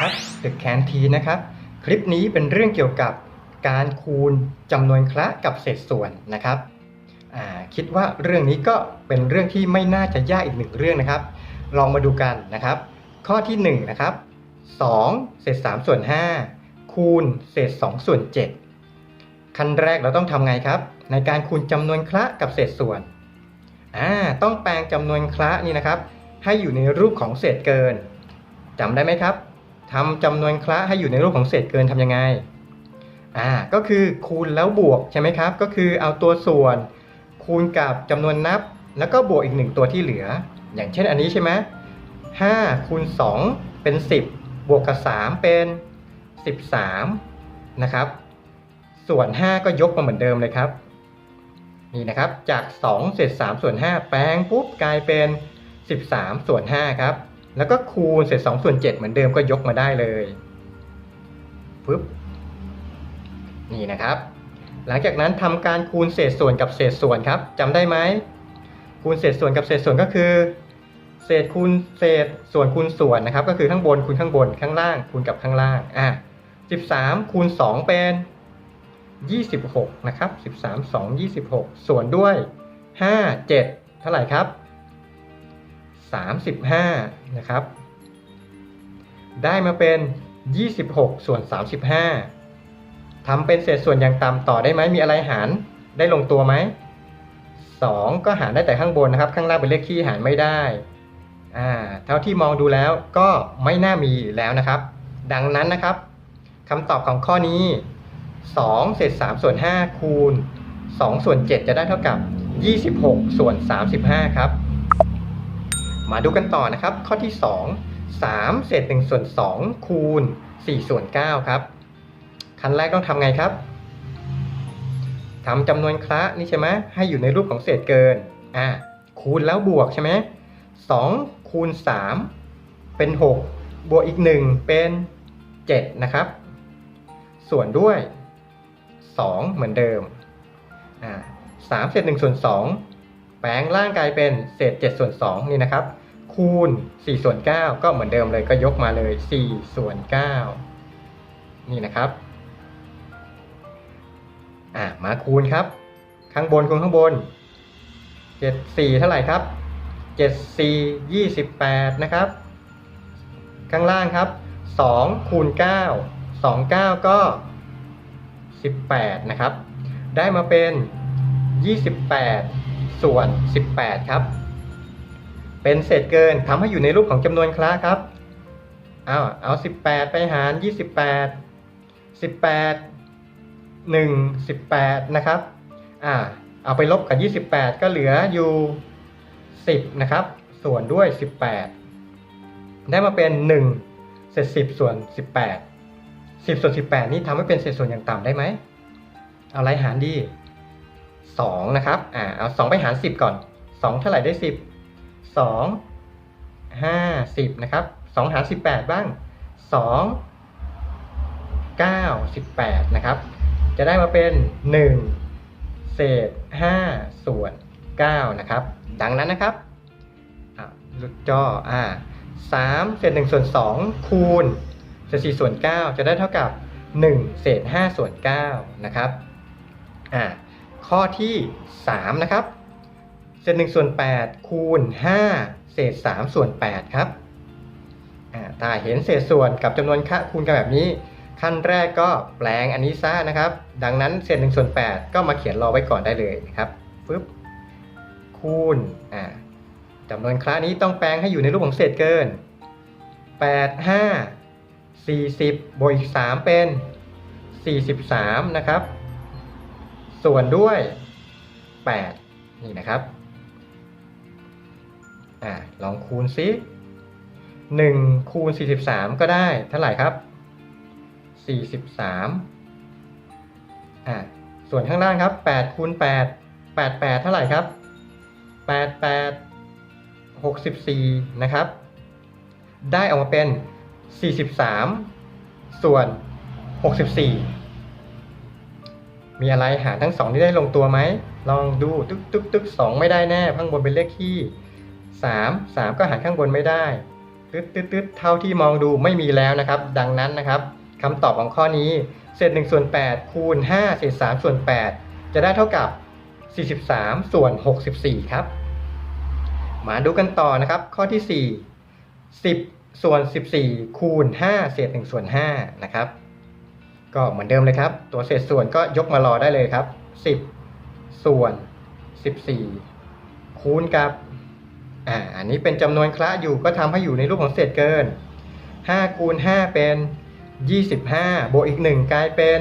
ครับ The Canteen นะครับ คลิปนี้เป็นเรื่องเกี่ยวกับการคูณจำนวนคละกับเศษส่วนนะครับ คิดว่าเรื่องนี้ก็เป็นเรื่องที่ไม่น่าจะยากอีกหนึ่งเรื่องนะครับ ลองมาดูกันนะครับ ข้อที่1นะครับ2เศษ3ส่วน5คูณเศษ2ส่วน7ขั้นแรกเราต้องทำไงครับ ในการคูณจำนวนคละกับเศษส่วนต้องแปลงจำนวนคละนี่นะครับ ให้อยู่ในรูปของเศษเกินจำได้ไหมครับ ทำจำนวนคละให้อยู่ในรูปของเศษเกินทำยังไง อ่า ก็คือคูณแล้วบวกใช่ไหมครับ ก็คือเอาตัวส่วน คูณกับจำนวนนับ แล้วก็บวกอีกหนึ่งตัวที่เหลือ อย่างเช่นอันนี้ใช่ไหม5คูณ2เป็น10บวกกับ3เป็น13นะครับ ส่วน5ก็ยกมาเหมือนเดิมเลยครับ นี่นะครับ จาก2เศษ3ส่วน5แปลงปุ๊บกลายเป็น13ส่วน5ครับ แล้วก็คูณเศษ2ส่วน7เหมือนเดิมก็ยกมาได้เลยปึ๊บนี่นะครับ หลังจากนั้นทำการคูณเศษส่วนกับเศษส่วนครับจำได้ไหมคูณเศษส่วนกับเศษส่วนก็คือ เศษคูณเศษส่วนคูณส่วนนะครับ ก็คือข้างบนคูณข้างบนข้างล่าง คูณกับข้างล่างอะ13คูณ2เป็น 26 นะครับ 13 2 26 ส่วนด้วย 5 7 เท่าไหร่ครับ 35 นะครับ ได้มาเป็น 26 ส่วน 35ทำเป็นเศษส่วนอย่างต่ำต่อได้ไหมมีอะไรหารได้ลงตัวไหม 2 ก็หารได้แต่ข้างบนนะครับ ข้างล่างเป็นเลขที่หารไม่ได้อ่าเท่าที่มองดูแล้วก็ไม่น่ามีแล้วนะครับ ดังนั้นนะครับคำตอบของข้อนี้ 2 เศษ3ส่วน5คูณ 2 ส่วน 7 จะได้เท่ากับ 26 ส่วน 35 ครับ มาดูกันต่อนะครับ ข้อที่ 2 3 เศษ1ส่วน2คูณ4ส่วน9ครับ ขั้นแรกต้องทำไงครับทำจำนวนคละนี่ใช่ไหมให้อยู่ในรูปของเศษเกินอ่าคูณแล้วบวกใช่ไหมสองคูณสามเป็นหกบวกอีกหนึ่งเป็นเจ็ดนะครับ ส่วนด้วยสองเหมือนเดิมอ่าสามเศษหนึ่งส่วนสองแปลงร่างกายเป็นเศษเจ็ดส่วนสองนี่นะครับ คูณสี่ส่วนเก้าก็เหมือนเดิมเลยก็ยกมาเลยสี่ส่วนเก้านี่นะครับอะมาคูณครับ ข้างบนคูณข้างบนเจ็ดสี่เท่าไหร่ครับเจ็ดสี่ยี่สิบแปดนะครับ ข้างล่างครับสองคูณเก้าสองเก้าก็สิบแปดนะครับ ได้มาเป็นยี่สิบแปดส่วนสิบแปดครับ เป็นเศษเกินทำให้อยู่ในรูปของจำนวนคละครับ เอาเอาสิบแปดไปหารยี่สิบแปดสิบแปดหนึ่งสิบแปดนะครับ อ่า เอาไปลบกับยี่สิบแปดก็เหลืออยู่สิบนะครับ ส่วนด้วยสิบแปดได้มาเป็นหนึ่งเศษสิบส่วนสิบแปดสิบส่วนสิบแปดนี่ทำให้เป็นเศษส่วนอย่างต่ำได้ไหม เอาอะไรหารดีสองนะครับ อ่า เอาสองไปหารสิบก่อนสองเท่าไหร่ได้สิบ สองห้าสิบนะครับสองหารสิบแปดบ้างสองเก้าสิบแปดนะครับ จะได้มาเป็น1เศษ5ส่วน9นะครับ ดังนั้นนะครับลุดจออ่า3เศษ1ส่วน2คูณเศษ4ส่วน9จะได้เท่ากับ1เศษ5ส่วน9นะครับอ่าข้อที่3นะครับ เศษ1ส่วน8คูณ5เศษ3ส่วน8ครับอ่าถ้าเห็นเศษส่วนกับจำนวนค่าคูณกันแบบนี้ ขั้นแรกก็แปลงอันนี้ซะนะครับ ดังนั้นเศษ1ส่วน8ก็มาเขียนรอไว้ก่อนได้เลยนะครับปึ๊บคูณจำนวนคละนี้ต้องแปลงให้อยู่ในรูปของเศษเกิน 8 5 40 บวกอีก 3 เป็น 43 นะครับ ส่วนด้วย 8 นี่นะครับ อ่าลองคูณซิ1คูณ43 ก็ได้เท่าไหร่ครับ 43อ่าส่วนข้างล่างครับ8คูณ8 8 8 เท่าไหร่ครับ 8 8 64 นะครับ ได้ออกมาเป็น 43 ส่วน 64 มีอะไรหารทั้งสองที่ได้ลงตัวไหม ลองดูตึ๊กตึ๊กตึ๊กสองไม่ได้แน่ข้างบนเป็นเลขที่ 3 3 ก็หารข้างบนไม่ได้ตึ๊ดตึ๊ดตึ๊ดเท่าที่มองดูไม่มีแล้วนะครับ ดังนั้นนะครับคำตอบของข้อนี้เศษ1ส่วน8คูณ5เศษ3ส่วน 8 จะได้เท่ากับ 43 ส่วน 64 ครับ มาดูกันต่อนะครับ ข้อที่ 4 10 ส่วน 14 คูณ 5 เศษ1ส่วน5นะครับ ก็เหมือนเดิมเลยครับ ตัวเศษส่วนก็ยกมารอได้เลยครับ 10 ส่วน 14 คูณกับ อ่าอันนี้เป็นจำนวนคละอยู่ก็ทำให้อยู่ในรูปของเศษเกิน5คูณ5เป็น 25 บวกอีก 1 กลายเป็น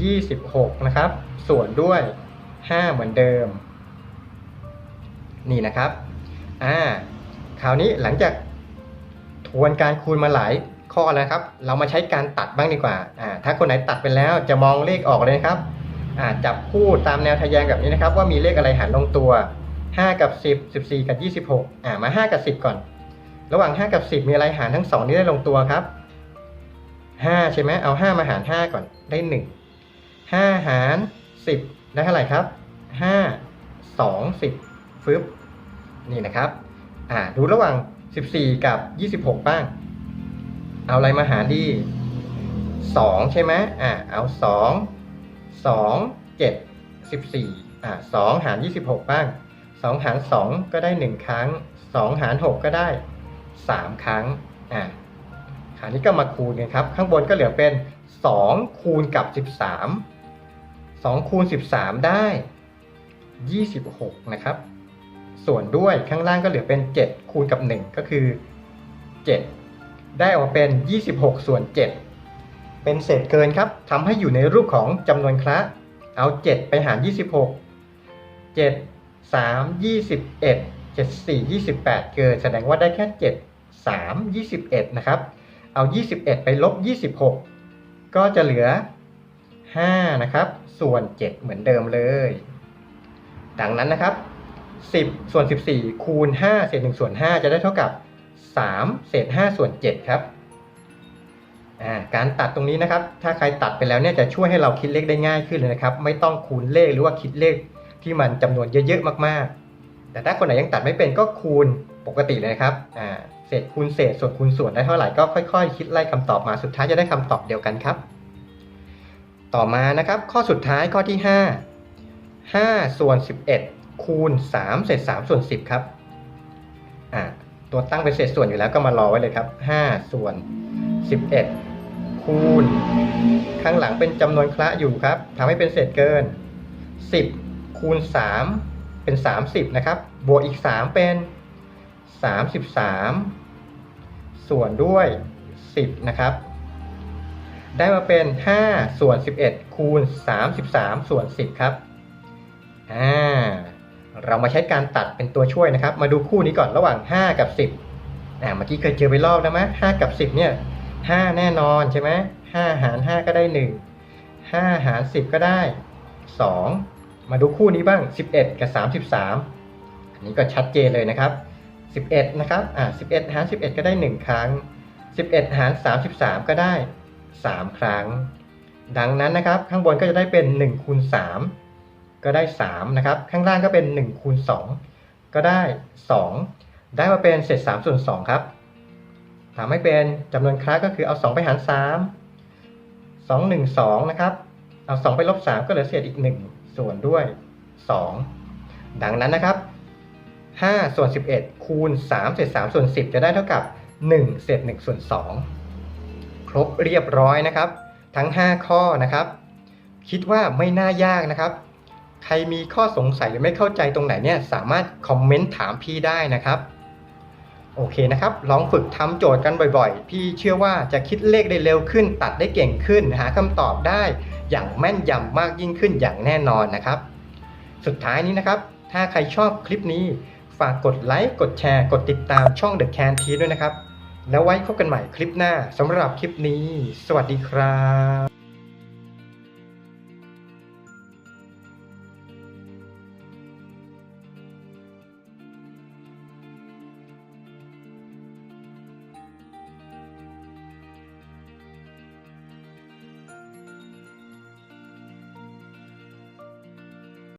26 นะครับ ส่วนด้วย 5 เหมือนเดิม นี่นะครับอ่าคราวนี้หลังจากทวนการคูณมาหลายข้อแล้วครับ เรามาใช้การตัดบ้างดีกว่าอ่า ถ้าคนไหนตัดไปแล้วจะมองเลขออกเลยนะครับอ่าจับคู่ตามแนวทะแยงแบบนี้นะครับ ว่ามีเลขอะไรหารลงตัว 5 กับ 10 14 กับ 26อ่ามา 5 กับ 10 ก่อน ระหว่าง 5 กับ 10 มีอะไรหารทั้ง 2 นี้ได้ลงตัวครับ 5 ใช่ไหมเอา 5 มาหาร 5 ก่อนได้ 1 5 หาร 10 ได้เท่าไหร่ครับ 5 2 10ฟึบนี่นะครับอ่าดูระหว่าง 14 กับ 26 บ้าง เอาอะไรมาหารดี2ใช่ไหมอ่าเอา2 2 7 14อ่า2หาร 26 บ้าง 2 หาร 2 ก็ได้ 1 ครั้ง 2 หาร 6 ก็ได้ 3 ครั้งอ่าคราวนี้ก็มาคูณกันครับ ข้างบนก็เหลือเป็น 2 คูณกับ 13 2 คูณ 13 ได้ 26 นะครับ ส่วนด้วยข้างล่างก็เหลือเป็น 7 คูณกับ 1 ก็คือ 7 ได้ออกมาเป็น 26 ส่วน 7 เป็นเศษเกินครับทำให้อยู่ในรูปของจำนวนคละ เอา 7 ไปหาร 26 7 3 21 7 4 28เอ็ดเจ็ดสี่ยี่สิบแปดเกินแสดงว่าได้แค่7 3 21นะครับ เอา21ไปลบ26ก็จะเหลือ5นะครับ ส่วน7เหมือนเดิมเลย ดังนั้นนะครับ10ส่วน14คูณ5เศษ1ส่วน5จะได้เท่ากับ3เศษ5ส่วน7ครับการตัดตรงนี้นะครับ ถ้าใครตัดไปแล้วเนี่ยจะช่วยให้เราคิดเลขได้ง่ายขึ้นเลยนะครับ ไม่ต้องคูณเลขหรือว่าคิดเลข ที่มันจำนวนเยอะๆมากๆ แต่ถ้าคนไหนยังตัดไม่เป็นก็คูณปกติเลยนะครับอ่าเศษคูณเศษส่วนคูณส่วนได้เท่าไหร่ก็ค่อยๆคิดไล่คำตอบมาสุดท้ายจะได้คำตอบเดียวกันครับ ต่อมานะครับข้อสุดท้ายข้อที่ 5 5 ส่วน 11 คูณ 3 เศษ3ส่วน 10 ครับอ่าตัวตั้งเป็นเศษส่วนอยู่แล้วก็มารอไว้เลยครับ 5 ส่วน 11 คูณ ข้างหลังเป็นจำนวนคละอยู่ครับทำให้เป็นเศษเกิน 10 คูณ 3 เป็น 30 นะครับ บวกอีก 3 เป็น 33 ส่วนด้วย 10 นะครับ ได้มาเป็น 5 ส่วน 11 คูณ 33 ส่วน 10 ครับ อ่า เรามาใช้การตัดเป็นตัวช่วยนะครับ มาดูคู่นี้ก่อนระหว่าง 5 กับ 10 อ่า เมื่อกี้เคยเจอไปรอบแล้วไหม5กับ 10 เนี่ย 5 แน่นอนใช่ไหม5หาร 5 ก็ได้ 1 5 หาร 10 ก็ได้ 2 มาดูคู่นี้บ้าง 11 กับ 33 อันนี้ก็ชัดเจนเลยนะครับ 11 นะครับ อ่า11 หาร 11 ก็ได้ 1 ครั้ง 11 หาร 33 ก็ได้ 3 ครั้ง ดังนั้นนะครับ ข้างบนก็จะได้เป็น1คูณ3ก็ได้ 3 นะครับ ข้างล่างก็เป็น1คูณ2ก็ได้ 2 ได้มาเป็นเศษ3ส่วน2ครับทำให้เป็นจำนวนครั้งก็คือเอา 2 ไปหาร 3 2 1 2 นะครับ เอา 2 ไปลบ 3 ก็เหลือเศษอีก 1 ส่วนด้วย 2 ดังนั้นนะครับ5ส่วน11 คูณ3เศษ3ส่วน10 จะได้เท่ากับ 1 เศษ1ส่วน2 ครบเรียบร้อยนะครับ ทั้ง 5 ข้อนะครับ คิดว่าไม่น่ายากนะครับ ใครมีข้อสงสัยหรือไม่เข้าใจตรงไหนเนี่ยสามารถคอมเมนต์ถามพี่ได้นะครับ โอเคนะครับ ลองฝึกทำโจทย์กันบ่อยๆ พี่เชื่อว่าจะคิดเลขได้เร็วขึ้น ตัดได้เก่งขึ้น หาคำตอบได้ อย่างแม่นยำมากยิ่งขึ้นอย่างแน่นอนนะครับ สุดท้ายนี้นะครับ ถ้าใครชอบคลิปนี้ ฝากกดไลค์ กดแชร์ กดติดตามช่อง The Can T ด้วยนะครับ แล้วไว้พบกันใหม่คลิปหน้าสำหรับคลิปนี้ สวัสดีครับ